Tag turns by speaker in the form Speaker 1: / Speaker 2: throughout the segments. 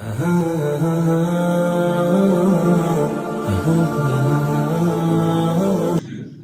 Speaker 1: Uh-huh. uh-huh, uh-huh.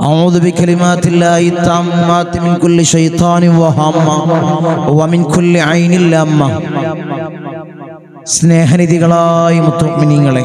Speaker 1: أعوذ بكلمات الله التامات من كل شيطان وهامة ومن كل عين لامة സ്നേഹനിധികളായ മുത്തുമിനിങ്ങളെ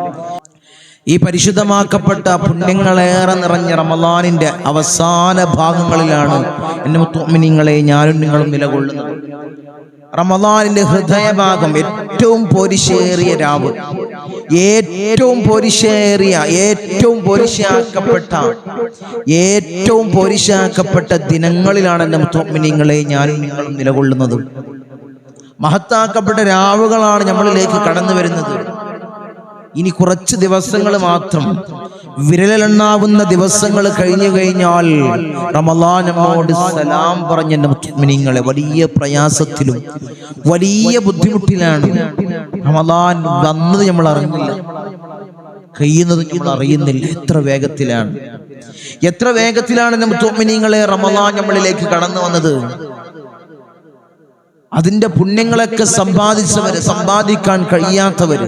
Speaker 1: ഈ പരിശുദ്ധമാക്കപ്പെട്ട പുണ്യങ്ങളേറെ നിറഞ്ഞ റമലാനിന്റെ അവസാന ഭാഗങ്ങളിലാണ് എന്നെ മുത്തുമിനിങ്ങളെ ഞാനും നിങ്ങളും നിലകൊള്ളുന്നത്. റമലാനിന്റെ ഹൃദയഭാഗം ഏറ്റവും പോരിശേറിയ രാവ്. ഏറ്റവും പോരിശേറിയ ഏറ്റവും പോരിശാക്കപ്പെട്ട ഏറ്റവും പോരിശാക്കപ്പെട്ട ദിനങ്ങളിലാണ് എന്റെ മുത്തുമിനിങ്ങളെ ഞാനും നിങ്ങളും നിലകൊള്ളുന്നത്. മഹത്താക്കപ്പെട്ട രാവുകളാണ് നമ്മളിലേക്ക് കടന്നു വരുന്നത് ഇനി കുറച്ച് ദിവസങ്ങൾ മാത്രം. വിരലെണ്ണാവുന്ന ദിവസങ്ങൾ കഴിഞ്ഞു കഴിഞ്ഞാൽ റമലാൻ നമ്മോട് സലാം പറഞ്ഞ മുസ്ലിമിനിങ്ങളെ വലിയ പ്രയാസത്തിലും വലിയ ബുദ്ധിമുട്ടിലാണ്. റമലാൻ വന്നത് നമ്മൾ അറിഞ്ഞില്ല. കഴിയുന്നത് നമ്മൾ അറിയുന്നില്ല. എത്ര വേഗത്തിലാണ്. എത്ര വേഗത്തിലാണ് മുസ്ലിമിനിങ്ങളെ റമലാൻ നമ്മളിലേക്ക് കടന്നു വന്നത്. അതിന്റെ പുണ്യങ്ങളൊക്കെ സമ്പാദിച്ചവര് സമ്പാദിക്കാൻ കഴിയാത്തവര്.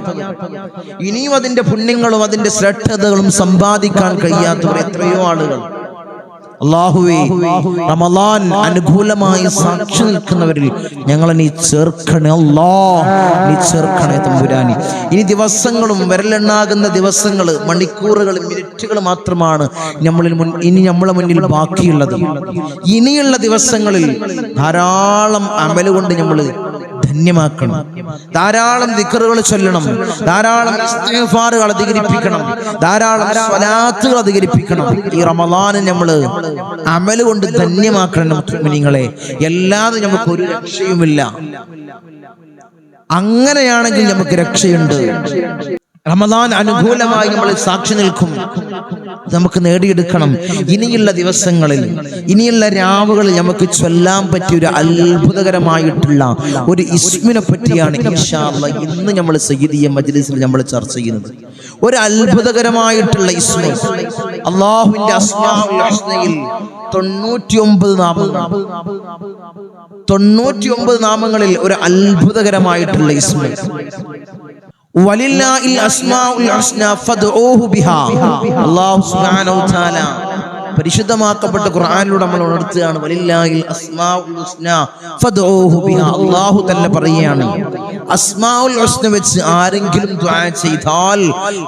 Speaker 1: ഇനിയും അതിന്റെ പുണ്യങ്ങളും അതിന്റെ ശ്രദ്ധകളും സമ്പാദിക്കാൻ കഴിയാത്തവർ എത്രയോ ആളുകൾ. അള്ളാഹുവേ റമലാൻ അനുകൂലമായി സാക്ഷി നിൽക്കുന്നവരിൽ ഞങ്ങളെ നീ ചേർക്കണേ അല്ലാ നീ ചേർക്കണേ തമ്പുരാനി. ഇനി ദിവസങ്ങളും വിരലെണ്ണാകുന്ന ദിവസങ്ങൾ മണിക്കൂറുകൾ മിനിറ്റുകൾ മാത്രമാണ് നമ്മളിൽ മുൻ ഇനി നമ്മളെ മുന്നിൽ ബാക്കിയുള്ളത്. ഇനിയുള്ള ദിവസങ്ങളിൽ ധാരാളം അമലുകൊണ്ട് നമ്മൾ ധന്യമാക്കണം. ധാരാളം ദിക്കറുകൾ ചൊല്ലണം. ധാരാളം ഇസ്തിഗ്ഫാറുകൾ അധികരിപ്പിക്കണം. ധാരാളം സ്വലാത്തുകൾ അധികരിപ്പിക്കണം. ഈ റമദാന് നമ്മൾ അമൽ കൊണ്ട് ധന്യമാക്കണം നിങ്ങളെ എല്ലാതും നമുക്ക് ഒരു രക്ഷയുമില്ല. അങ്ങനെയാണെങ്കിൽ നമുക്ക് രക്ഷയുണ്ട്. റമദാൻ അനുകൂലമായി നമ്മൾ സാക്ഷി നിൽക്കും. നമുക്ക് നേടിയെടുക്കണം. ഇനിയുള്ള ദിവസങ്ങളിൽ ഇനിയുള്ള രാവുകളിൽ നമുക്ക് ചൊല്ലാൻ പറ്റിയ ഒരു അത്ഭുതകരമായിട്ടുള്ള ഒരു ഇസ്മിനെ പറ്റിയാണ് ഇൻഷാല്ല ഇന്ന് നമ്മൾ സയ്യിദിയ മജ്ലിസിൽ നമ്മൾ ചർച്ച ചെയ്യുന്നത്. ഒരു അത്ഭുതകരമായിട്ടുള്ള ഇസ്മ. അള്ളാഹുവിന്റെ തൊണ്ണൂറ്റിയൊമ്പത് നാമങ്ങൾ. തൊണ്ണൂറ്റിയൊമ്പത് നാമങ്ങളിൽ ഒരു അത്ഭുതകരമായിട്ടുള്ള ഇസ്മ. പരിശുദ്ധമാക്കപ്പെട്ട ഖുർആനിലൂടെ നമ്മൾ ഉണർത്തുകയാണ്. അള്ളാഹു തന്നെ പറയുകയാണ് അസ്മാഉൽ ഹുസ്ന വെച്ച് ആരെങ്കിലും ദുആ ചെയ്താൽ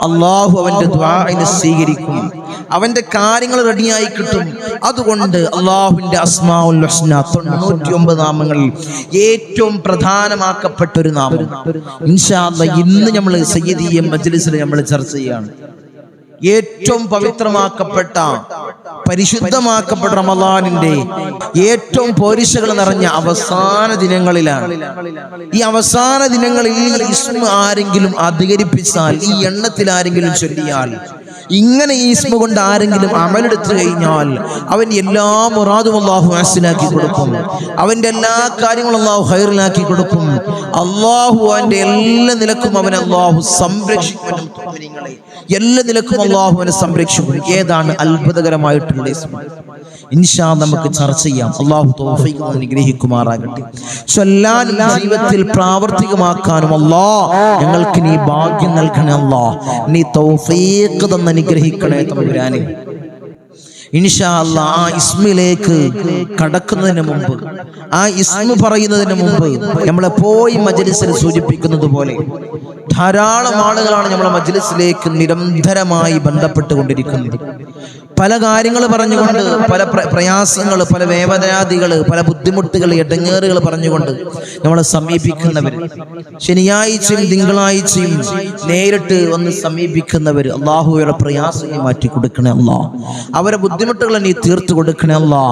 Speaker 1: അല്ലാഹു അവന്റെ ദുആഇനെ സ്വീകരിക്കും. അവന്റെ കാര്യങ്ങൾ റെഡിയായി കിട്ടും. അതുകൊണ്ട് അള്ളാഹുവിന്റെ അസ്മാഉൽ തൊണ്ണൂറ്റി ഒമ്പത് നാമങ്ങളിൽ ഏറ്റവും പ്രധാനമാക്കപ്പെട്ട ഒരു നാമം ഇന്ന് നമ്മൾ സയ്യിദിയ മജ്ലിസിൽ നമ്മൾ ചർച്ച ചെയ്യാണ്. ഏറ്റവും പവിത്രമാക്കപ്പെട്ട പരിശുദ്ധമാക്കപ്പെട്ട റമദാനിന്റെ ഏറ്റവും പോരിശകൾ നിറഞ്ഞ അവസാന ദിനങ്ങളിലാണ്. ഈ അവസാന ദിനങ്ങളിൽ ആരെങ്കിലും അധികരിപ്പിച്ചാൽ ഈ എണ്ണത്തിൽ ആരെങ്കിലും ചൊല്ലിയാൽ ഇങ്ങനെ ഈ ഇസ്മ കൊണ്ട് ആരെങ്കിലും അമലെടുത്തു കഴിഞ്ഞാൽ അവൻ എല്ലാ മുറാദും അള്ളാഹു ആസിനാക്കി കൊടുക്കും. അവന്റെ എല്ലാ കാര്യങ്ങളും അള്ളാഹു ഹൈറിലാക്കി കൊടുക്കും. അള്ളാഹു അവന്റെ എല്ലാ നിലക്കും അവൻ അള്ളാഹു സംരക്ഷിക്കും. എല്ലാ നിലക്കും അള്ളാഹു അവനെ സംരക്ഷിക്കും. ഏതാണ് അത്ഭുതകരമായിട്ടുള്ള ഇസ്മ? ഇൻഷാ നമുക്ക് ചർച്ച ചെയ്യാം. അള്ളാഹു തോഫിക്ക് അനുഗ്രഹിക്കുമാറാകട്ടെ. ചൊല്ലാനും ജീവിതത്തിൽ പ്രാവർത്തികമാക്കാനും അല്ലാ ഞങ്ങൾക്ക് നീ ഭാഗ്യം നൽകണേ അല്ലാ നീ തൗഫീഖ് തന്ന് അനുഗ്രഹിക്കണേ തമ്പുരാനെ. ഇൻഷാ അല്ല ആ ഇസ്മിലേക്ക് കടക്കുന്നതിന് മുമ്പ് ആ ഇസ്മ പറയുന്നതിന് മുമ്പ് നമ്മളെ പോയി മജലിസിൽ സൂചിപ്പിക്കുന്നത് പോലെ ധാരാളം ആളുകളാണ് നമ്മളെ മജ്ലിസിലേക്ക് നിരന്തരമായി ബന്ധപ്പെട്ടുകൊണ്ടിരിക്കുന്നത്. പല കാര്യങ്ങൾ പറഞ്ഞുകൊണ്ട് പല പ്രയാസങ്ങൾ പല വേവനാദികൾ പല ബുദ്ധിമുട്ടുകൾ ഇടങ്ങേറുകൾ പറഞ്ഞുകൊണ്ട് നമ്മളെ സമീപിക്കുന്നവർ. ശനിയാഴ്ചയും തിങ്കളാഴ്ചയും നേരിട്ട് വന്ന് സമീപിക്കുന്നവർ അള്ളാഹുയുടെ പ്രയാസങ്ങൾ മാറ്റി കൊടുക്കണേ അല്ലാ. അവരെ ബുദ്ധിമുട്ടുകൾ നീ തീർത്തു കൊടുക്കണേ അല്ലാ.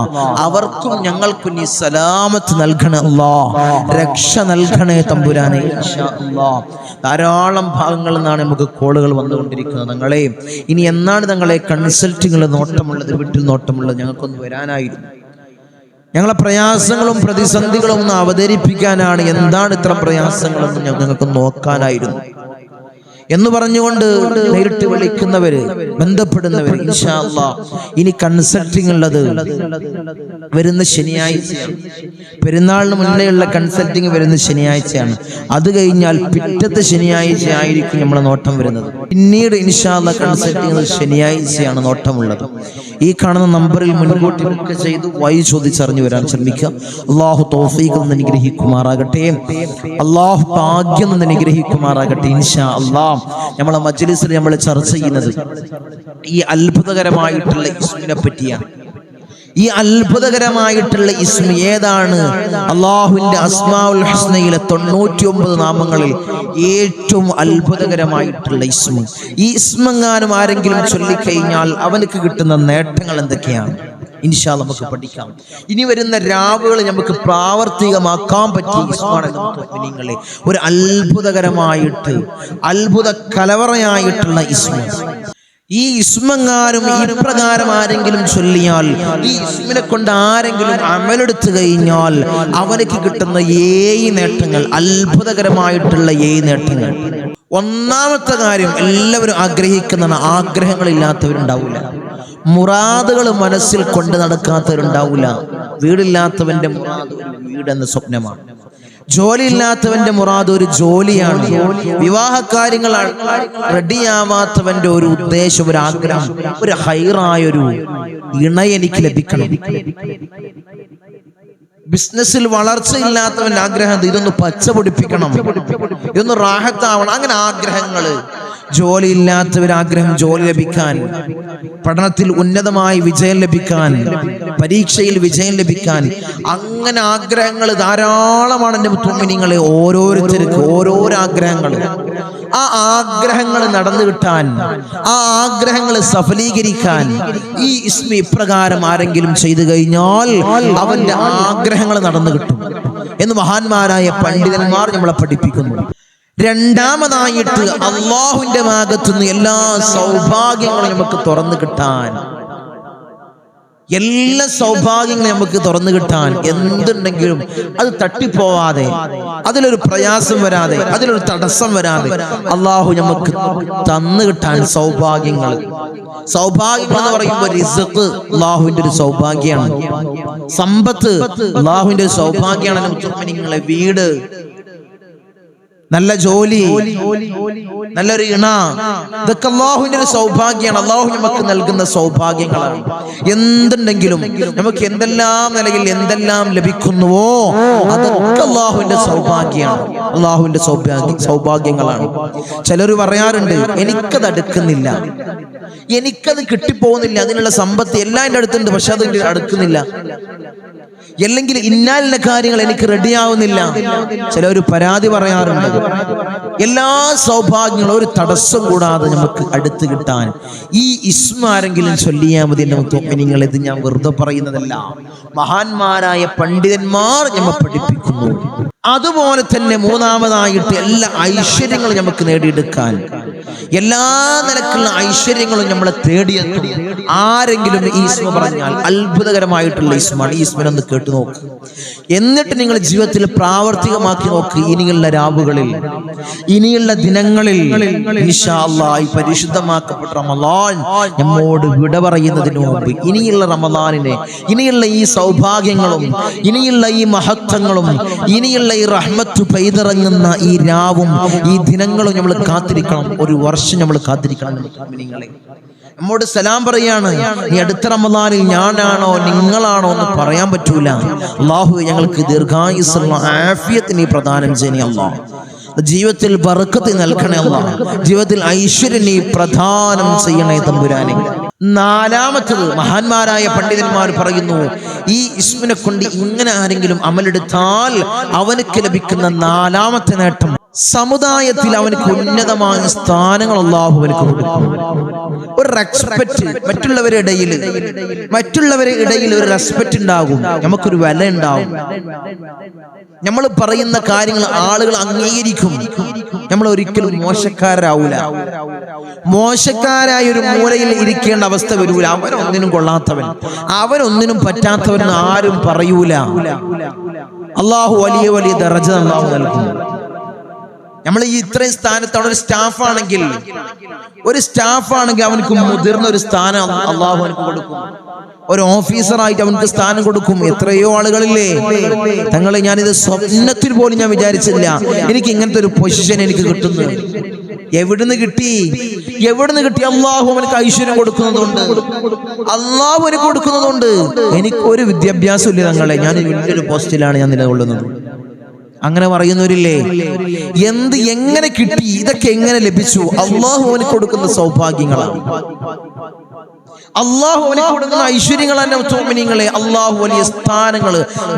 Speaker 1: അവർക്കും ഞങ്ങൾക്കും നീ സലാമത്ത് നൽകണേ അല്ലാ. രക്ഷ നൽകണേ തമ്പുരാനെ ധാരാളം ഭാഗങ്ങളിൽ നിന്നാണ് നമുക്ക് കോളുകൾ വന്നുകൊണ്ടിരിക്കുന്നത്. ഞങ്ങളെ ഇനി എന്നാണ് ഞങ്ങളെ കൺസൾട്ടിങ്ങിൽ നോട്ടമുള്ളത് വീട്ടിൽ നോട്ടമുള്ളത് ഞങ്ങൾക്കൊന്ന് വരാനായിരുന്നു. ഞങ്ങളെ പ്രയാസങ്ങളും പ്രതിസന്ധികളും ഒന്ന് അവതരിപ്പിക്കാനാണ് എന്താണ് ഇത്ര പ്രയാസങ്ങളെന്ന് ഞങ്ങൾക്ക് നോക്കാനായിരുന്നു. എന്ന് പറഞ്ഞുകൊണ്ട് നേരിട്ട് വിളിക്കുന്നവര് ബന്ധപ്പെടുന്നവര് ഇനി കൺസൾട്ടിങ് ഉള്ളത് വരുന്ന ശനിയാഴ്ചയാണ്. പെരുന്നാളിന് മുന്നേയുള്ള കൺസൾട്ടിങ് വരുന്ന ശനിയാഴ്ചയാണ്. അത് കഴിഞ്ഞാൽ പിറ്റത്തെ ശനിയാഴ്ച ആയിരിക്കും നമ്മളെ നോട്ടം വരുന്നത്. പിന്നീട് ഇൻഷാല്ല കൺസൾട്ടിങ് ശനിയാഴ്ചയാണ് നോട്ടമുള്ളത്. ഈ കാണുന്ന നമ്പറിൽ മുൻകൂട്ടി ബുക്ക് ചെയ്ത് വൈ ചോദിച്ചറിഞ്ഞു വരാൻ ശ്രമിക്കുക. അള്ളാഹു തോഫീഖ് അനുഗ്രഹിക്കുമാറാകട്ടെ. അള്ളാഹു ഭാഗ്യം എന്ന് അനുഗ്രഹിക്കുമാറാകട്ടെ ഇൻഷാ അള്ളാഹ് നമ്മളെ മജ്ലിസിൽ നമ്മൾ ചർച്ച ചെയ്യുന്നത് ഈ അത്ഭുതകരമായിട്ടുള്ള ഇസ്മിനെ പറ്റിയാണ്. ഈ അത്ഭുതകരമായിട്ടുള്ള ഇസ്മ ഏതാണ്? അള്ളാഹുവിന്റെ അസ്മാഉൽ ഹസ്നയിലെ തൊണ്ണൂറ്റി ഒമ്പത് നാമങ്ങളിൽ ഏറ്റവും അത്ഭുതകരമായിട്ടുള്ള ഇസ്മ. ഈ ഇസ്മങ്ങാനും ആരെങ്കിലും ചൊല്ലിക്കഴിഞ്ഞാൽ അവനക്ക് കിട്ടുന്ന നേട്ടങ്ങൾ എന്തൊക്കെയാണ്? ഇൻഷാ നമുക്ക് പഠിക്കാം. ഇനി വരുന്ന രാവുകൾ നമുക്ക് പ്രാവർത്തികമാക്കാൻ ഇസ്മാണ് നിങ്ങളെ ഒരു അത്ഭുതകരമായിട്ട് അത്ഭുത കലവറയായിട്ടുള്ള ഇസ്മ. ഈ ഇസ്മങ്ങാരും ഇപ്രകാരം ആരെങ്കിലും ചൊല്ലിയാൽ ഈ ഇസ്മിനെ കൊണ്ട് ആരെങ്കിലും അമലെടുത്തു കഴിഞ്ഞാൽ അവനക്ക് കിട്ടുന്ന ഏഴ് നേട്ടങ്ങൾ അത്ഭുതകരമായിട്ടുള്ള ഏഴ് നേട്ടങ്ങൾ. ഒന്നാമത്തെ കാര്യം എല്ലാവരും ആഗ്രഹിക്കുന്നതാണ് ആഗ്രഹങ്ങളില്ലാത്തവരുണ്ടാവില്ല മുറാദുകൾ മനസ്സിൽ കൊണ്ട് നടക്കാത്തവരുണ്ടാവില്ല വീടില്ലാത്തവന്റെ മുറാദ് വീടെന്ന സ്വപ്നമാണ്. ജോലി ഇല്ലാത്തവന്റെ മുറാദ് ഒരു ജോലിയാണ്. വിവാഹ കാര്യങ്ങൾ റെഡിയാവാത്തവന്റെ ഒരു ഉദ്ദേശം ഒരു ആഗ്രഹം ഒരു ഹൈറായൊരു ഇണ എനിക്ക് ലഭിക്കണം. ബിസിനസ്സിൽ വളർച്ചയില്ലാത്തവന്റെ ആഗ്രഹം ഇതൊന്ന് പച്ച പൊടിപ്പിക്കണം ഇതൊന്ന് റാഹത്താവണം. അങ്ങനെ ആഗ്രഹങ്ങൾ ജോലി ഇല്ലാത്തവരാഗ്രഹം ജോലി ലഭിക്കാൻ പഠനത്തിൽ ഉന്നതമായി വിജയം ലഭിക്കാൻ പരീക്ഷയിൽ വിജയം ലഭിക്കാൻ അങ്ങനെ ആഗ്രഹങ്ങൾ ധാരാളമാണ് എന്റെ തുമ്മിനിങ്ങളെ ഓരോരുത്തർക്ക് ഓരോരോ ആഗ്രഹങ്ങൾ. ആ ആഗ്രഹങ്ങൾ നടന്നു കിട്ടാൻ ആ ആഗ്രഹങ്ങൾ സഫലീകരിക്കാൻ ഈ ഇസ്മി ഇപ്രകാരം ആരെങ്കിലും ചെയ്തു കഴിഞ്ഞാൽ അവന്റെ ആഗ്രഹങ്ങൾ നടന്നു കിട്ടും എന്ന് മഹാന്മാരായ പണ്ഡിതന്മാർ നമ്മളെ പഠിപ്പിക്കുന്നു. രണ്ടാമതായിട്ട് അള്ളാഹുവിന്റെ ഭാഗത്തുനിന്ന് എല്ലാ സൗഭാഗ്യങ്ങളും നമുക്ക് തുറന്നു കിട്ടാൻ. എല്ലാ സൗഭാഗ്യങ്ങളും നമുക്ക് തുറന്നു കിട്ടാൻ. എന്തുണ്ടെങ്കിലും അത് തട്ടിപ്പോവാതെ അതിലൊരു പ്രയാസം വരാതെ അതിലൊരു തടസ്സം വരാതെ അള്ളാഹു നമുക്ക് തന്നു കിട്ടാൻ സൗഭാഗ്യങ്ങൾ. സൗഭാഗ്യം എന്ന് പറയുമ്പോൾ റിസക്ക് അള്ളാഹുവിന്റെ ഒരു സൗഭാഗ്യമാണ്. സമ്പത്ത് അള്ളാഹുവിന്റെ ഒരു സൗഭാഗ്യമാണ്. നിങ്ങളെ വീട് നല്ല ജോലി. നല്ലൊരു ഇണ. ഇതൊക്കെ അള്ളാഹുവിന്റെ ഒരു സൗഭാഗ്യമാണ്. അള്ളാഹു നമുക്ക് നൽകുന്ന സൗഭാഗ്യങ്ങളാണ്. എന്തുണ്ടെങ്കിലും നമുക്ക് എന്തെല്ലാം നിലയിൽ എന്തെല്ലാം ലഭിക്കുന്നുവോ അതൊക്കെ അള്ളാഹുവിന്റെ സൗഭാഗ്യമാണ്. അള്ളാഹുവിന്റെ സൗഭാഗ്യ സൗഭാഗ്യങ്ങളാണ്. ചിലർ പറയാറുണ്ട് എനിക്കത് അടുക്കുന്നില്ല. എനിക്കത് കിട്ടിപ്പോകുന്നില്ല. അതിനുള്ള സമ്പത്ത് എല്ലാം എന്റെ അടുത്തുണ്ട് പക്ഷെ അത് അടുക്കുന്നില്ല. അല്ലെങ്കിൽ ഇന്നാലിന്റെ കാര്യങ്ങൾ എനിക്ക് റെഡിയാവുന്നില്ല ചിലർ പരാതി പറയാറുണ്ട് എല്ലാ സൗഭാഗ്യങ്ങളും ഒരു തടസ്സം കൂടാതെ നമുക്ക് അടുത്ത് കിട്ടാൻ. ഈ ഇസ്മ ആരെങ്കിലും ചൊല്ലിയാൽ മതി നിങ്ങൾ ഇത് ഞാൻ വെറുതെ പറയുന്നതല്ല. മഹാന്മാരായ പണ്ഡിതന്മാർ ഞമ്മ പഠിപ്പിക്കുന്നു. അതുപോലെ തന്നെ മൂന്നാമതായിട്ട് എല്ലാ ഐശ്വര്യങ്ങളും നമുക്ക് നേടിയെടുക്കാൻ. എല്ലാ നിലക്കുള്ള ഐശ്വര്യങ്ങളും നമ്മൾ തേടിയെത്തും ആരെങ്കിലും ഈസ്മ പറഞ്ഞാൽ അത്ഭുതകരമായിട്ടുള്ള ഈസ്മാണ് ഈസ്മനൊന്ന് കേട്ടു നോക്ക്. എന്നിട്ട് നിങ്ങൾ ജീവിതത്തിൽ പ്രാവർത്തികമാക്കി നോക്ക്. ഇനിയുള്ള രാവുകളിൽ ഇനിയുള്ള ദിനങ്ങളിൽ ഈ പരിശുദ്ധമാക്കപ്പെട്ട റമലാൻ നമ്മോട് വിട പറയുന്നതിന് മുമ്പ് ഇനിയുള്ള റമലാനിനെ ഇനിയുള്ള ഈ സൗഭാഗ്യങ്ങളും ഇനിയുള്ള ഈ മഹത്വങ്ങളും ഇനിയുള്ള ഈ റഹ്മത്ത് പെയ്തിറങ്ങുന്ന ഈ രാവും ഈ ദിനങ്ങളും നമ്മൾ കാത്തിരിക്കണം. ഒരു വർഷം നമ്മൾ കാത്തിരിക്കണം. നിങ്ങളെ നമ്മോട് സലാം പറയാണ് നീ അടുത്ത റമദാനിൽ ഞാനാണോ നിങ്ങളാണോ എന്ന് പറയാൻ പറ്റൂല. അള്ളാഹു ഞങ്ങൾക്ക് ദീർഘായുസുള്ള ആഫിയത്തിന് പ്രദാനം ചെയ്യണേ അള്ളാഹ് ജീവിതത്തിൽ ബർക്കത്ത് നൽകണേ ജീവിതത്തിൽ ഐശ്വര്യനെ പ്രധാനം ചെയ്യണേ തമ്പുരാനെ. നാലാമത്തത് മഹാന്മാരായ പണ്ഡിതന്മാർ പറയുന്നു ഈ ഇസ്മിനെ കൊണ്ട് ഇങ്ങനെ ആരെങ്കിലും അമലെടുത്താൽ അവനക്ക് ലഭിക്കുന്ന നാലാമത്തെ നേട്ടം സമുദായത്തിൽ അവനക്ക് ഉന്നതമായ സ്ഥാനങ്ങൾ അള്ളാഹു അവനക്ക് ഒരു റെസ്പെക്ട് മറ്റുള്ളവരുടെ ഇടയിൽ മറ്റുള്ളവരുടെ ഇടയിൽ ഒരു റെസ്പെക്ട് ഉണ്ടാകും. നമുക്കൊരു വില ഉണ്ടാവും നമ്മൾ പറയുന്ന കാര്യങ്ങൾ ആളുകൾ അംഗീകരിക്കും. നമ്മൾ ഒരിക്കലും മോശക്കാരാവൂല. മോശക്കാരായ ഒരു മൂലയിൽ ഇരിക്കേണ്ട അവസ്ഥ വരൂല. അവനൊന്നിനും കൊള്ളാത്തവൻ അവനൊന്നിനും പറ്റാത്തവൻ ആരും പറയൂല. അള്ളാഹു വലിയ വലിയ ദർജ അള്ളാഹു നൽകും. നമ്മൾ ഈ ഇത്രയും സ്ഥാനത്ത് അവിടെ ഒരു സ്റ്റാഫാണെങ്കിൽ ഒരു സ്റ്റാഫാണെങ്കിൽ അവനക്ക് മുതിർന്ന ഒരു സ്ഥാനം അള്ളാഹു അവനക്ക് കൊടുക്കും. ഒരു ഓഫീസറായിട്ട് അവനക്ക് സ്ഥാനം കൊടുക്കും. എത്രയോ ആളുകളില്ലേ? തങ്ങളെ ഞാനിത് സ്വപ്നത്തിൽ പോലും ഞാൻ വിചാരിച്ചില്ല. എനിക്ക് ഇങ്ങനത്തെ ഒരു പൊസിഷൻ എനിക്ക് കിട്ടുന്നു. എവിടുന്ന് കിട്ടി? എവിടുന്ന് കിട്ടി? അള്ളാഹു അവനക്ക് ഐശ്വര്യം കൊടുക്കുന്നതുണ്ട്. അള്ളാഹു എനിക്ക് കൊടുക്കുന്നതുണ്ട്. എനിക്കൊരു വിദ്യാഭ്യാസം ഇല്ല തങ്ങളെ. ഞാൻ വലിയൊരു പോസ്റ്റിലാണ് ഞാൻ നിലകൊള്ളുന്നത്. അങ്ങനെ പറയുന്നവരില്ലേ? എന്ത് എങ്ങനെ കിട്ടി? ഇതൊക്കെ എങ്ങനെ ലഭിച്ചു? അള്ളാഹു അവന് കൊടുക്കുന്ന സൗഭാഗ്യങ്ങളാണ് അള്ളാഹു അവന് കൊടുക്കുന്ന ഐശ്വര്യങ്ങൾ തന്നെ ചോമിനിങ്ങളെ അള്ളാഹു വലിയ സ്ഥാനങ്ങൾ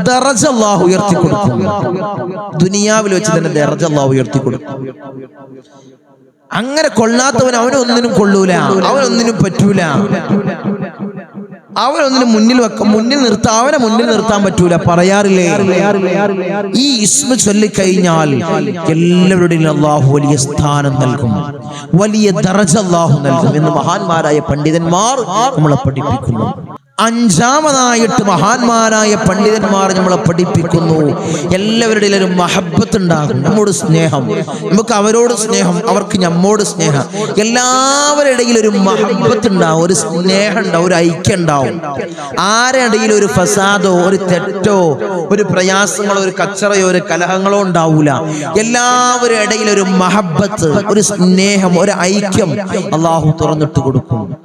Speaker 1: ദറജ അള്ളാഹു ഉയർത്തി കൊടുക്കും ദുനിയാവിൽ വെച്ച് തന്നെ ദറജ അള്ളാഹു ഉയർത്തി കൊടുക്കും അങ്ങനെ കൊള്ളാത്തവൻ അവനൊന്നിനും കൊള്ളൂല. അവനൊന്നിനും പറ്റൂല. അവനൊന്നിനും മുന്നിൽ വെക്കും മുന്നിൽ നിർത്താൻ അവനെ മുന്നിൽ നിർത്താൻ പറ്റൂല പറയാറില്ലേ? ഈ ഇസ്മ ചൊല്ലിക്കഴിഞ്ഞാൽ എല്ലാവരുടെയും അള്ളാഹു വലിയ സ്ഥാനം നൽകും വലിയ ദർജ അള്ളാഹു നൽകും എന്ന് മഹാന്മാരായ പണ്ഡിതന്മാർ നമ്മളെ പഠിപ്പിക്കുന്നു. അഞ്ചാമതായിട്ട് മഹാന്മാരായ പണ്ഡിതന്മാർ നമ്മളെ പഠിപ്പിക്കുന്നു. എല്ലാവരുടെ ഒരു മഹബത്ത് ഉണ്ടാകും. നമ്മോട് സ്നേഹം. നമുക്ക് അവരോട് സ്നേഹം. അവർക്ക് നമ്മോട് സ്നേഹം. എല്ലാവരുടെ ഇടയിൽ ഒരു മഹബത്ത് ഉണ്ടാവും. ഒരു സ്നേഹം ഉണ്ടാവും. ഒരു ഐക്യം ഉണ്ടാവും. ആരുടെ ഇടയിൽ ഒരു ഫസാദോ ഒരു തെറ്റോ ഒരു പ്രയാസങ്ങളോ ഒരു കച്ചറയോ ഒരു കലഹങ്ങളോ ഉണ്ടാവൂല. എല്ലാവരുടെ ഇടയിൽ ഒരു മഹബത്ത് ഒരു സ്നേഹം ഒരു ഐക്യം അള്ളാഹു തുറന്നിട്ട് കൊടുക്കും.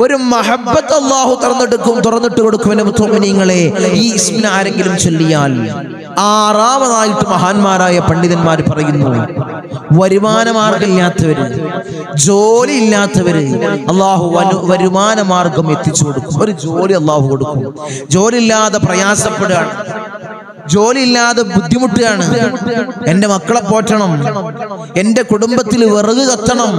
Speaker 1: ഒരു മഹബത്ത് അള്ളാഹു തുറന്നെടുക്കും തുറന്നിട്ട് കൊടുക്കും എന്റെ ഈ ഇസ്മിന് ആരെങ്കിലും ചൊല്ലിയാൽ ആറാമതായിട്ട് മഹാന്മാരായ പണ്ഡിതന്മാർ പറയുന്നു വരുമാന മാർഗമില്ലാത്തവര് ജോലി ഇല്ലാത്തവര് അള്ളാഹു വരുമാന മാർഗം എത്തിച്ചു കൊടുക്കും. ഒരു ജോലി അള്ളാഹു കൊടുക്കും. ജോലി ഇല്ലാതെ പ്രയാസപ്പെടുകയാണ്. ജോലി ഇല്ലാതെ ബുദ്ധിമുട്ടുകയാണ് എന്റെ മക്കളെ പോറ്റണം. എന്റെ കുടുംബത്തിൽ വിറക് കത്തണം.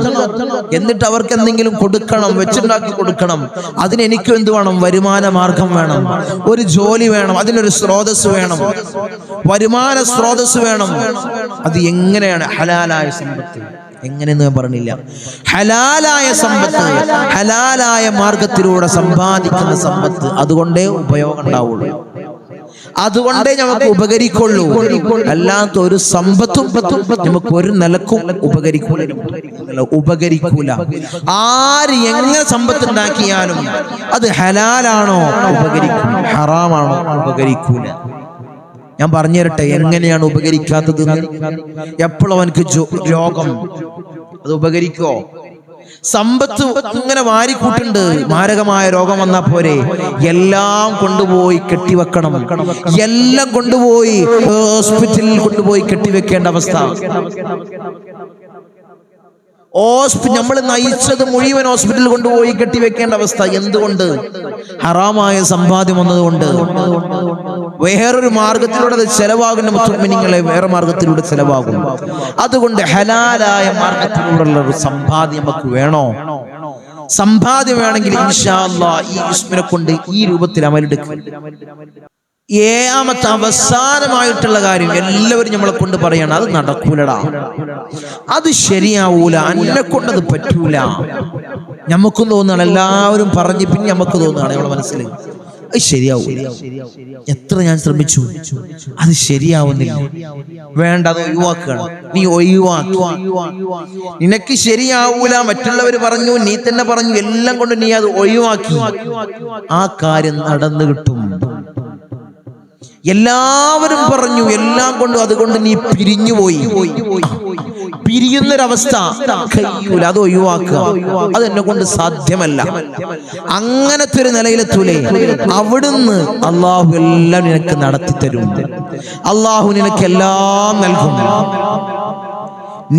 Speaker 1: എന്നിട്ട് അവർക്ക് എന്തെങ്കിലും കൊടുക്കണം വെച്ചുണ്ടാക്കി കൊടുക്കണം. അതിന് എന്ത് വേണം? വരുമാന മാർഗം വേണം. ഒരു ജോലി വേണം. അതിനൊരു സ്രോതസ് വേണം. വരുമാന സ്രോതസ് വേണം. അത് എങ്ങനെയാണ്? ഹലാലായ സമ്പത്ത്. എങ്ങനെയെന്ന് ഞാൻ പറഞ്ഞില്ല. ഹലാലായ സമ്പത്ത് ഹലാലായ മാർഗത്തിലൂടെ സമ്പാദിക്കുന്ന സമ്പത്ത്. അതുകൊണ്ടേ ഉപയോഗം ഉണ്ടാവുള്ളൂ. അതുകൊണ്ടേ നമുക്ക് ഉപകരിക്കുള്ളൂ. അല്ലാത്ത ഒരു സമ്പത്തും നമുക്ക് ഒരു നിലക്കും ഉപകരിക്കൂല. ഉപകരിക്കൂല. ആര് എങ്ങനെ സമ്പത്ത് ഉണ്ടാക്കിയാലും അത് ഹലാലാണോ? ഉപകരിക്കും ഹറാമാണോ? ഉപകരിക്കൂല. ഞാൻ പറഞ്ഞു തരട്ടെ എങ്ങനെയാണ് ഉപകരിക്കാത്തത് എപ്പോഴും അവനക്ക് രോഗം. അത് ഉപകരിക്കോ സമ്പത്ത് ഇങ്ങനെ വാരിക്കൂട്ടുണ്ട്. മാരകമായ രോഗം വന്നാ പോരെ. എല്ലാം കൊണ്ടുപോയി കെട്ടിവെക്കണം. എല്ലാം കൊണ്ടുപോയി ഹോസ്പിറ്റലിൽ കൊണ്ടുപോയി കെട്ടിവെക്കേണ്ട അവസ്ഥ. നമ്മൾ നയിച്ചത് മുഴുവൻ ഹോസ്പിറ്റലിൽ കൊണ്ടുപോയി കെട്ടിവെക്കേണ്ട അവസ്ഥ. എന്തുകൊണ്ട്? ഹറാമായ സമ്പാദ്യം വന്നതുകൊണ്ട്. വേറൊരു മാർഗത്തിലൂടെ അത് ചെലവാകുന്ന മുത്തുമിനിങ്ങളെ വേറെ മാർഗത്തിലൂടെ ചെലവാകും. അതുകൊണ്ട് ഹലാലായ മാർഗത്തിലൂടെയുള്ള ഒരു സമ്പാദ്യം നമുക്ക് വേണോ? സമ്പാദ്യം വേണമെങ്കിൽ ഈ ഇസ്മിനെ കൊണ്ട് ഈ രൂപത്തിൽ അമലെടുക്കും. ഏഴാമത്തെ അവസാനമായിട്ടുള്ള കാര്യം എല്ലാവരും നമ്മളെ കൊണ്ട് പറയണം അത് നടക്കൂലടാ. അത് ശരിയാവൂല എന്നെ കൊണ്ടത് പറ്റൂല. നമുക്കും തോന്നുകയാണ് എല്ലാവരും പറഞ്ഞ് പിന്നെ നമുക്ക് തോന്നുകയാണ് നമ്മളെ മനസ്സിൽ ശരിയാവൂ എത്ര ഞാൻ ശ്രമിച്ചു? അത് ശരിയാവുന്നില്ല. വേണ്ട അത് ഒഴിവാക്കുകയാണ്. നീ ഒഴിവാക്കി. നിനക്ക് ശരിയാവൂല മറ്റുള്ളവർ പറഞ്ഞു നീ തന്നെ പറഞ്ഞു എല്ലാം കൊണ്ട് നീ അത് ഒഴിവാക്കി. ആ കാര്യം നടന്നു കിട്ടും. എല്ലാവരും പറഞ്ഞു എല്ലാം കൊണ്ടും അതുകൊണ്ട് നീ പിരിഞ്ഞുപോയി. പിരിയുന്നൊരവസ്ഥ കഴിയൂല അത് ഒഴിവാക്കുക. അത് എന്നെ കൊണ്ട് സാധ്യമല്ല. അങ്ങനത്തെ ഒരു നിലയിലെത്തൂലേ അവിടുന്ന് അള്ളാഹു എല്ലാം നിനക്ക് നടത്തി തരും അള്ളാഹു നിനക്ക് എല്ലാം നൽകും.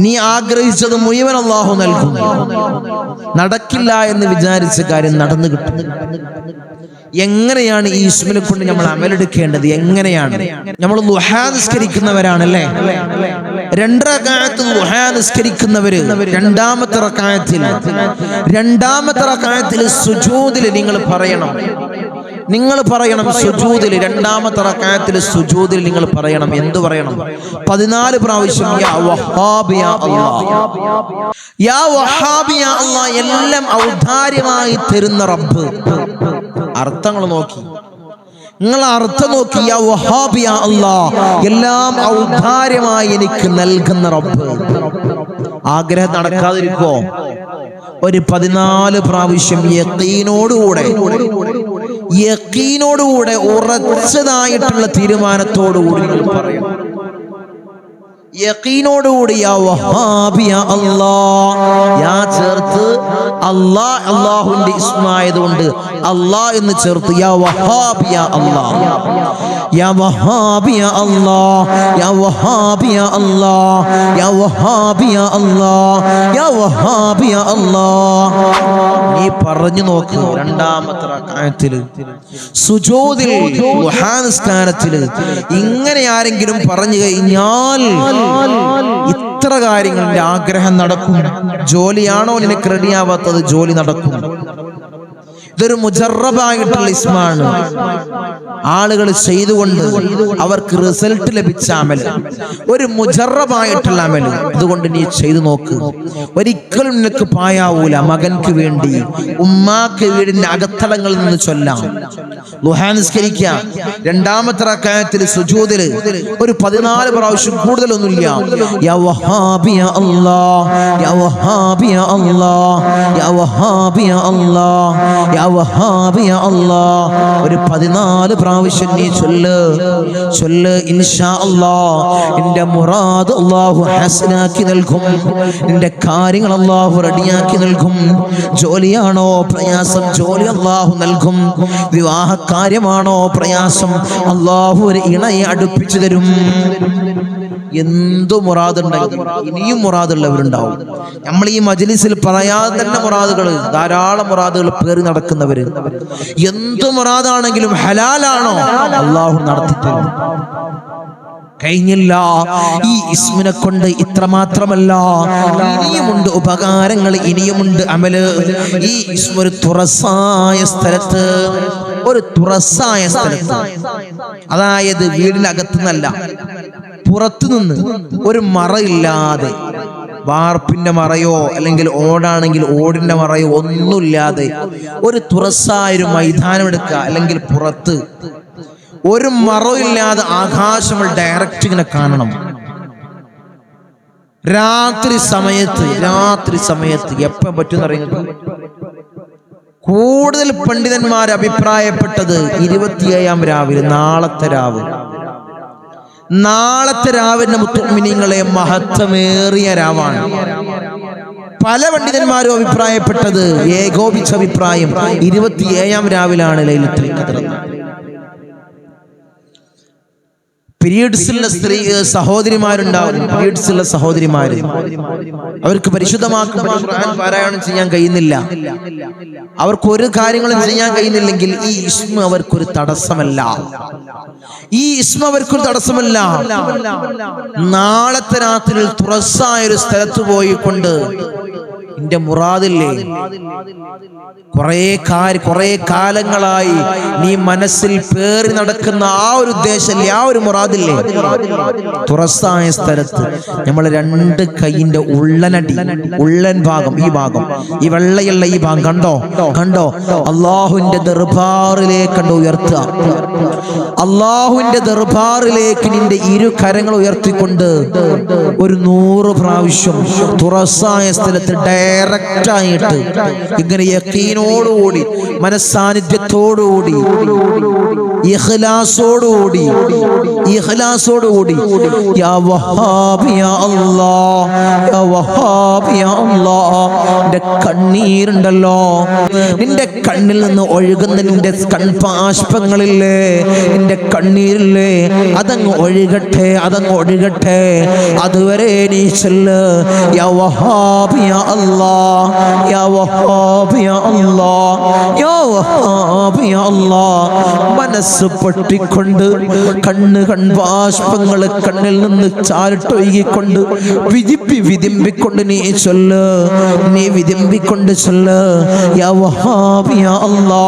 Speaker 1: നീ ആഗ്രഹിച്ചത് മുഴുവൻ അള്ളാഹു നൽകും. നടക്കില്ല എന്ന് വിചാരിച്ച കാര്യം നടന്നു കിട്ടും. എങ്ങനെയാണ് ഈ ഇസ്മിനെ കൊണ്ട് നമ്മൾ അമലെടുക്കേണ്ടത്? എങ്ങനെയാണ്? നമ്മൾ നിസ്കരിക്കുന്നവരാണല്ലേ? രണ്ടറക്കായത്ത് ലുഹാ നിസ്കരിക്കുന്നവര് രണ്ടാമത്തെ റക്കായത്തിൽ. രണ്ടാമത്തെ റക്കായത്തിൽ സുജൂദിൽ നിങ്ങൾ പറയണം. നിങ്ങൾ പറയണം സുജൂതിൽ രണ്ടാമത്തെ റക്കായത്തിൽ സുജൂതിൽ നിങ്ങൾ പറയണം. എന്തു പറയണം? പതിനാല് പ്രാവശ്യം യാ വഹാബ് യാ അല്ലാഹ് യാ വഹാബ് യാ അല്ലാഹ് എല്ലാം ഔദാര്യമായി തരുന്ന റബ്ബ്. അർത്ഥങ്ങൾ നോക്കി. നിങ്ങൾ അർത്ഥം നോക്കിയ വഹാബിയ വഹാബ് അല്ലാഹ് എല്ലാം ഔദാര്യമായി എനിക്ക് നൽകുന്ന റബ്ബ്. ആഗ്രഹം നടക്കാതിരിക്കോ ഒരു പതിനാല് പ്രാവശ്യം യക്കീനോടുകൂടെ യക്കീനോടുകൂടെ ഉറച്ചതായിട്ടുള്ള തീരുമാനത്തോടുകൂടി പറയണം. യക്കീനോടുകൂടി യാ ചേർത്ത് അള്ളാ അല്ലാഹുവിന്റെ ഇസ്മായതുകൊണ്ട് അല്ലാ എന്ന് ചേർത്ത് യാ വഹാബിയ അള്ളാ യാ വഹാബിയ അള്ളാ യാ വഹാബിയ അള്ളാ യാ വഹാബിയ അള്ളാ യാ വഹാബിയ അള്ളാ നീ പറഞ്ഞു നോക്ക് രണ്ടാമത്തെ റക്അത്തിൽ സുജൂദിൽ ദുഹാ നിസ്കാരത്തിൽ ഇങ്ങനെ ആരെങ്കിലും പറഞ്ഞു കഴിഞ്ഞാൽ ഇത്ര കാര്യങ്ങൾ ആഗ്രഹം നടക്കും. ജോലിയാണോ നിനക്ക് റെഡിയാവാത്തത് ജോലി നടക്കും. ഇതൊരു മുജറബായിട്ടുള്ള ഇസ്മാണ്. ആളുകൾ ചെയ്തുകൊണ്ട് അവർക്ക് റിസൾട്ട് ലഭിച്ച അമൽ. ഒരു മുജറബായിട്ടുള്ള അമൽ. അതുകൊണ്ട് നീ ചെയ്തു നോക്ക്. ഒരിക്കലും നിനക്ക് പായാവൂല മകൻക്ക് വേണ്ടി ഉമ്മാക്ക് വീടിന്റെ അകത്തളങ്ങളിൽ നിന്ന് ചൊല്ലാം. ദുഹാനിസ്കരിക്ക രണ്ടാമത്തെ റക്കായത്തിൽ സുജൂദിൽ ഒരു പതിനാല് പ്രാവശ്യം കൂടുതലൊന്നുമില്ല. യാ വഹാബിയ യാ അല്ലാഹ് യാ വഹാബിയ യാ അല്ലാഹ് യാ വഹാബിയ യാ അല്ലാഹ് യാ വഹാബി യാ ഒരു പതിനാല് പ്രാവശ്യം നീ ചൊല്ല്. ചൊല്ല് ഇൻഷാ അല്ലാഹ് എന്റെ മുറാദ് അല്ലാഹു ഹസനാക്കി നൽകും. എന്റെ കാര്യങ്ങൾ അല്ലാഹു റെഡിയാക്കി നൽകും. ജോലിയാണോ പ്രയാസം? ജോലി അല്ലാഹു നൽകും. വിവാഹ കാര്യമാണോ പ്രയാസം? അള്ളാഹു ഒരു ഇണയെ അടുപ്പിച്ചു തരും. എന്തു മുറാദുണ്ടാകും ഇനിയും മുറാദുള്ളവരുണ്ടാവും. നമ്മൾ ഈ മജ്ലിസിൽ പറയാതെ തന്നെ മുറാദുകൾ ധാരാളം മുറാദുകൾ പേറി നടക്കുന്നവര്. എന്തു മുറാദാണെങ്കിലും ഹലാലാണോ? അള്ളാഹു നടത്തി തരും കഴിഞ്ഞില്ല. ഈ ഇസ്മിനെ കൊണ്ട് ഇത്ര മാത്രമല്ല ഇനിയുമുണ്ട് ഉപകാരങ്ങൾ ഇനിയുമുണ്ട് അമൽ. ഈ ഇസ്മ ഒരു തുറസായ സ്ഥലത്ത് ഒരു തുറസായ സ്ഥലത്ത്. അതായത് വീടിനകത്ത് നിന്നല്ല പുറത്തു നിന്ന് ഒരു മറയില്ലാതെ വാർപ്പിന്റെ മറയോ അല്ലെങ്കിൽ ഓടാണെങ്കിൽ ഓടിന്റെ മറയോ ഒന്നുമില്ലാതെ ഒരു തുറസായ ഒരു മൈതാനം എടുക്കുക അല്ലെങ്കിൽ പുറത്ത് ഒരു മറയില്ലാതെ ആകാശങ്ങൾ ഡയറക്റ്റ് ഇങ്ങനെ കാണണം. രാത്രി സമയത്ത് രാത്രി സമയത്ത് എപ്പ പറ്റുന്ന അറിയുന്നത്? കൂടുതൽ പണ്ഡിതന്മാർ അഭിപ്രായപ്പെട്ടത് ഇരുപത്തിയേഴാം രാവിലെ നാളത്തെ രാവ്. നാളത്തെ രാവിലെ മുത്തുമിനിങ്ങളെ മഹത്വമേറിയ രാവാണ്. പല പണ്ഡിതന്മാരും അഭിപ്രായപ്പെട്ടത് ഏകോപിച്ച അഭിപ്രായം ഇരുപത്തിയേഴാം രാവിലാണ് ലൈലത്തിൽ ഖദർ എന്ന്. പീരീഡ്സുള്ള സ്ത്രീ സഹോദരിമാരുണ്ടാവും. പീരീഡ്സുള്ള സഹോദരിമാര്. അവർക്ക് പരിശുദ്ധമാക്കുന്ന ഖുർആൻ പാരായണം ചെയ്യാൻ കഴിയുന്നില്ല. അവർക്ക് ഒരു കാര്യങ്ങളും ചെയ്യാൻ കഴിയുന്നില്ലെങ്കിൽ ഈ ഇസ്മ അവർക്കൊരു തടസ്സമല്ല. ഈ ഇസ്മ അവർക്കൊരു തടസ്സമല്ല. നാളത്തെ രാത്രിയിൽ തുറസ്സായ ഒരു സ്ഥലത്ത് പോയി എന്റെ മുറാദില്ലേ? കുറെ കാര് കുറെ കാലങ്ങളായി നീ മനസ്സിൽ പേറി നടക്കുന്ന ആ ഒരു ഉദ്ദേശമല്ലേ ആ ഒരു മുറാദില്ലേ? തുറസായ സ്ഥലത്ത് നമ്മൾ രണ്ട് കൈയിന്റെ ഉള്ളനടി ഉള്ളൻ ഭാഗം ഈ ഭാഗം ഈ വെള്ളയുള്ള ഈ ഭാഗം കണ്ടോ? കണ്ടോ? അള്ളാഹുവിന്റെ ദർബാറിലേക്ക് കണ്ടോ ഉയർത്തുക? അള്ളാഹുവിന്റെ ദർബാറിലേക്ക് നിന്റെ ഇരു കരങ്ങൾ ഉയർത്തിക്കൊണ്ട് ഒരു നൂറ് പ്രാവശ്യം തുറസായ സ്ഥലത്ത് ഡയറക്റ്റ് ആയിട്ട് ഇങ്ങനെ യക്കീനോടുകൂടി മനസ്സാന്നിധ്യത്തോടുകൂടി ഇഹ്ലാസോടുകൂടി ഇഹ്ലാസോടുകൂടി യാ വഹാബ് യാ അല്ലാഹ് യാ വഹാബ് യാ അല്ലാഹ് നിന്റെ കണ്ണീരുണ്ടല്ലോ നിന്റെ കണ്ണിൽ നിന്ന് ഒഴുകുന്ന നിന്റെ കൺപാഷ്പങ്ങളില്ലേ നിന്റെ കണ്ണീരില്ലേ അതങ്ങ് ഒഴുകട്ടെ അതങ്ങ് ഒഴുകട്ടെ അതുവരെ നീ ചെല്ല് യാ വഹാബ് യാ അല്ലാഹ് യാ وهاب يا الله يا وهاب يا الله. മനസ്സ് പൊട്ടിക്കൊണ്ട് കണ്ണ് കൺവാഷ്പങ്ങൾ കണ്ണിൽ നിന്ന് ചാരിട്ടൊഴുകിക്കൊണ്ട് വിധിപ്പി വിതിമ്പിക്കൊണ്ട് നീ ചൊല്ല്. നീ വിതിമ്പിക്കൊണ്ട് ചൊല്ല്. യാ വഹാബ് യാ അല്ലാ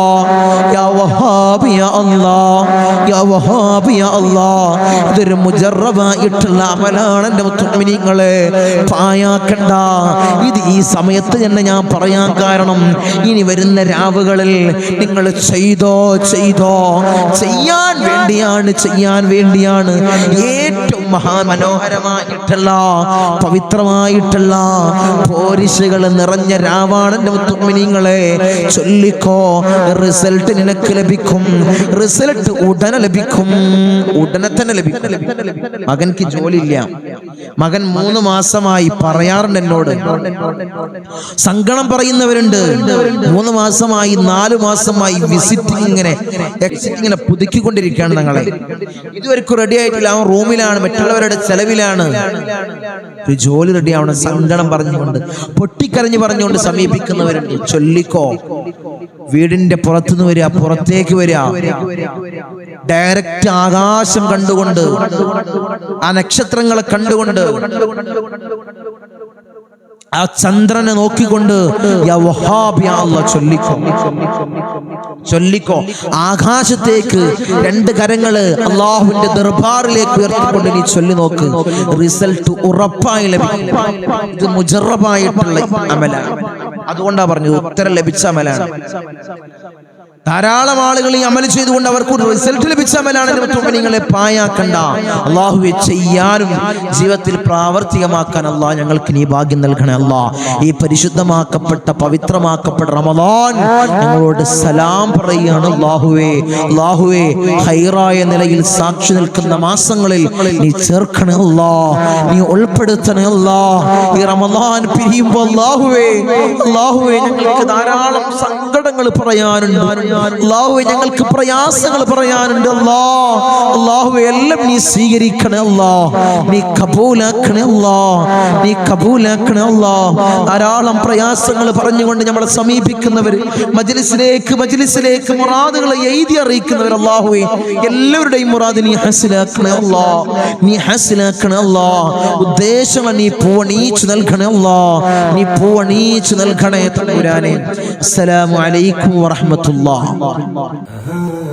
Speaker 1: യാ വഹാബ് യാ അല്ലാഹ്. യാ വഹാബ് യാ അല്ലാഹ്. ഇതൊരു മുജറബായിട്ടുള്ള അമലാണ് എന്റെ മുത്തുമിനിങ്ങളെ പായാക്കണ്ട ഇത് ഈ സമയത്ത് തന്നെ ഞാൻ പറയാൻ കാരണം ഇനി വരുന്ന രാവുകളിൽ നിങ്ങൾ ചെയ്തോ ചെയ്തോ. ചെയ്യാൻ വേണ്ടിയാണ് ചെയ്യാൻ വേണ്ടിയാണ്. ഏറ്റവും മഹാമനോഹരമായിട്ടുള്ള പവിത്രമായിട്ടുള്ള പോരിശുകൾ നിറഞ്ഞ രാവാണ് നിങ്ങളെ ചൊല്ലിക്കോ. റിസൾട്ട് നിനക്ക് ലഭിക്കും. റിസൾട്ട് ഉടനെ ലഭിക്കും. ഉടനെ തന്നെ ലഭിക്കും. മകൻക്ക് ജോലിയില്ല. മകൻ മൂന്ന് മാസമായി പറയാറുണ്ട് എന്നോട്. സങ്കടം പറയുന്നവരുണ്ട്. മൂന്ന് മാസമായി നാല് മാസമായി വിസിറ്റിംഗ് ഇങ്ങനെ എക്സിറ്റ് ഇങ്ങനെ പുതുക്കിക്കൊണ്ടിരിക്കുകയാണ് ഞങ്ങളെ. ഇതുവരെക്കും റെഡി ആയിട്ടില്ല. അവൻ റൂമിലാണ് മറ്റുള്ളവരുടെ ചെലവിലാണ്. ജോലി റെഡി ആവണം. സങ്കടം പറഞ്ഞുകൊണ്ട് പൊട്ടിക്കരഞ്ഞു പറഞ്ഞുകൊണ്ട് സമീപിക്കുന്നവരുണ്ട്. ചൊല്ലിക്കോ. വീടിന്റെ പുറത്തുനിന്ന് വരിക പുറത്തേക്ക് വരിക. ഡയറക്റ്റ് ആകാശം കണ്ടുകൊണ്ട് ആ നക്ഷത്രങ്ങളെ കണ്ടുകൊണ്ട് ആ ചന്ദ്രനെ നോക്കിക്കൊണ്ട് ചൊല്ലിക്കോ. ചൊല്ലിക്കോ. ആകാശത്തേക്ക് രണ്ട് കരങ്ങൾ അള്ളാഹുവിന്റെ ദർബാറിലേക്ക് ഉയർത്തിക്കൊണ്ട് നീ ചൊല്ലി നോക്ക്. റിസൾട്ട് ഉറപ്പായി ലഭിക്കും. ഇത് മുജറബായിട്ടുള്ള അമലാണ്. അതുകൊണ്ടാ പറഞ്ഞത് ഉത്തരം ലഭിച്ച അമലാണ്. ധാരാളം ആളുകൾ ഈ അമൽ ചെയ്തുകൊണ്ട് അവർക്ക് ഒരു റിസൾട്ട് ലഭിച്ച അമലാണ് നിങ്ങളെ പായാക്കണ്ട അള്ളാഹുവെ ചെയ്യാനും ജീവിതത്തിൽ പ്രാവർത്തികമാക്കാൻ അള്ളാഹ് ഞങ്ങൾക്ക് നീ ഭാഗ്യം നൽകണേ അല്ലാ ഈ പരിശുദ്ധമാക്കപ്പെട്ട പവിത്രമാക്കപ്പെട്ട റമദാൻ ഞങ്ങളോട് സലാം പറയുകയാണ് അള്ളാഹുവേ. അള്ളാഹുവേ ഹൈറായ നിലയിൽ സാക്ഷി നിൽക്കുന്ന മാസങ്ങളിൽ നീ ചേർക്കണേ അല്ലാ നീ ഉൾപ്പെടുത്തണേ അല്ലാ ഈ റമദാൻ പിരിയുമ്പോൾ അള്ളാഹുവേ അള്ളാഹുവേ ഞങ്ങൾക്ക് ധാരാളം സങ്കടങ്ങൾ പറയാനുണ്ട്. അള്ളാഹുവെ ഞങ്ങൾക്ക് പ്രയാസങ്ങൾ പറയാനുണ്ട് അല്ലാ അള്ളാഹു എല്ലാം നീ സ്വീകരിക്കണേ അല്ലാ നീ കബൂലാക്കണേ അല്ലാ നീ കബൂലാക്കണേ അല്ലാ ധാരാളം പ്രയാസങ്ങൾ പറഞ്ഞുകൊണ്ട് നമ്മളെ സമീപിക്കുന്നവർ മജ്ലിസിലേക്ക് മജ്ലിസിലേക്ക് മുറാദുകളെ എഴുതി അറിയിക്കുന്നവർ അള്ളാഹുവെ എല്ലാവരുടെയും മുറാദ് നീ ഹസിലാക്കണേ അല്ലാ നീ ഹസിലാക്കണേ അല്ലാ ഉദ്ദേശങ്ങൾ നീ പൂവണീച്ചു നൽകണേ അല്ലാ നീ പൂവണീച്ചു നൽകണേ തമ്പുരാനെ. അസ്സലാമു അലൈക്കും വറഹ്മത്തുള്ളാഹി Martin.